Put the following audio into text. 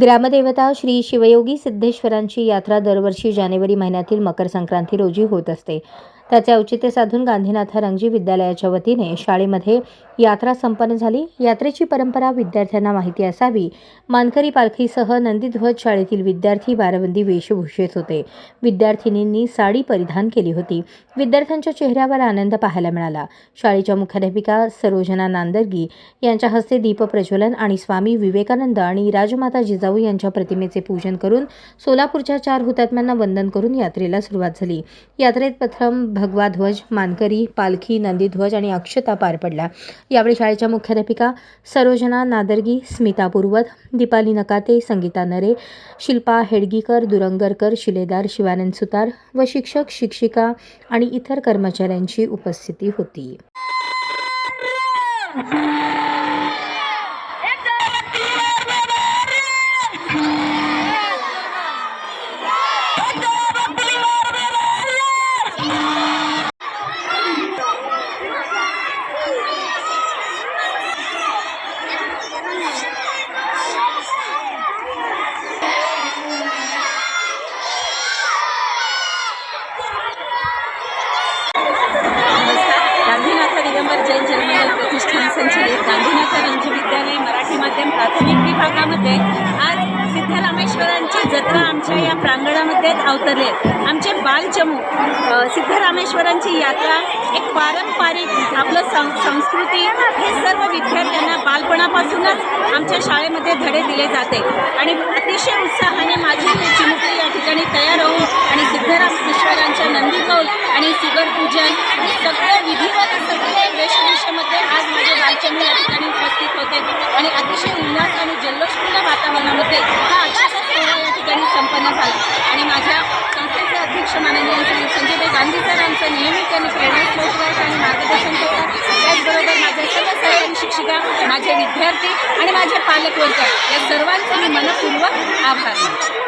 ग्रामदेवता श्री शिवयोगी सिद्धेश्वरांची यात्रा दरवर्षी जानेवारी महिन्यातील मकर संक्रांती रोजी होत असते. त्याचे औचित्य साधून गांधीनाथ रंगजी विद्यालयाच्या वतीने शाळेमध्ये यात्रा संपन्न झाली. यात्रेची परंपरा विद्यार्थ्यांना माहिती असावी. मानकरी पालखीसह नंदीध्वज शाळेतील विद्यार्थी बारबंदी वेशभूषेत होते. विद्यार्थिनींनी साडी परिधान केली होती. विद्यार्थ्यांच्या चेहऱ्यावर आनंद पाहायला मिळाला. शाळेच्या मुख्याध्यापिका सरोजना नांदरगी यांच्या हस्ते दीपप्रज्वलन आणि स्वामी विवेकानंद आणि राजमाता जिजाऊ यांच्या प्रतिमेचे पूजन करून सोलापूरच्या चार हुतात्म्यांना वंदन करून यात्रेला सुरुवात झाली. यात्रेत प्रथम भगवा ध्वज मानकरी पालखी नंदीध्वज आणि अक्षता पार पडल्या यावेळी शाळेच्या मुख्याध्यापिका सरोजना नादर्गी स्मिता पूर्वत दीपाली नकाते संगीता नरे शिल्पा हेडगीकर दुरंगरकर शिलेदार शिवानंद सुतार व शिक्षक शिक्षिका आणि इतर कर्मचाऱ्यांची उपस्थिती होती. संचलित गांधीनगर विद्यालय मराठी माध्यम प्राथमिक विभागामध्ये आज सिद्धरामेश्वरांची जत्रा आमच्या या प्रांगणामध्ये अवतरले. आमचे बालचमू सिद्धरामेश्वरांची यात्रा एक पारंपरिक आपलं सं संस्कृती हे सर्व विद्यार्थ्यांना बालपणापासूनच आमच्या शाळेमध्ये धडे दिले जाते. आणि अतिशय उत्साहाने माझी चिमुकली या ठिकाणी तयार होऊन आणि सिद्धरामेश्वर आज या ठिकाणी उपस्थित होते. आणि अतिशय उल्हास आणि जल्लोषपूर्ण वातावरणामध्ये हा अक्षता सोहळा या ठिकाणी संपन्न झाला. आणि माझ्या संस्थेचे अध्यक्ष माननीय श्री संजयभाई गांधी सर आमचं नेहमी त्यांनी प्रेरणास्रोत आणि मार्गदर्शन करतात. त्याचबरोबर माझ्या सर्व सहकारी शिक्षिका माझे विद्यार्थी आणि माझे पालकवर्ग या सर्वांचे मी मनपूर्वक आभार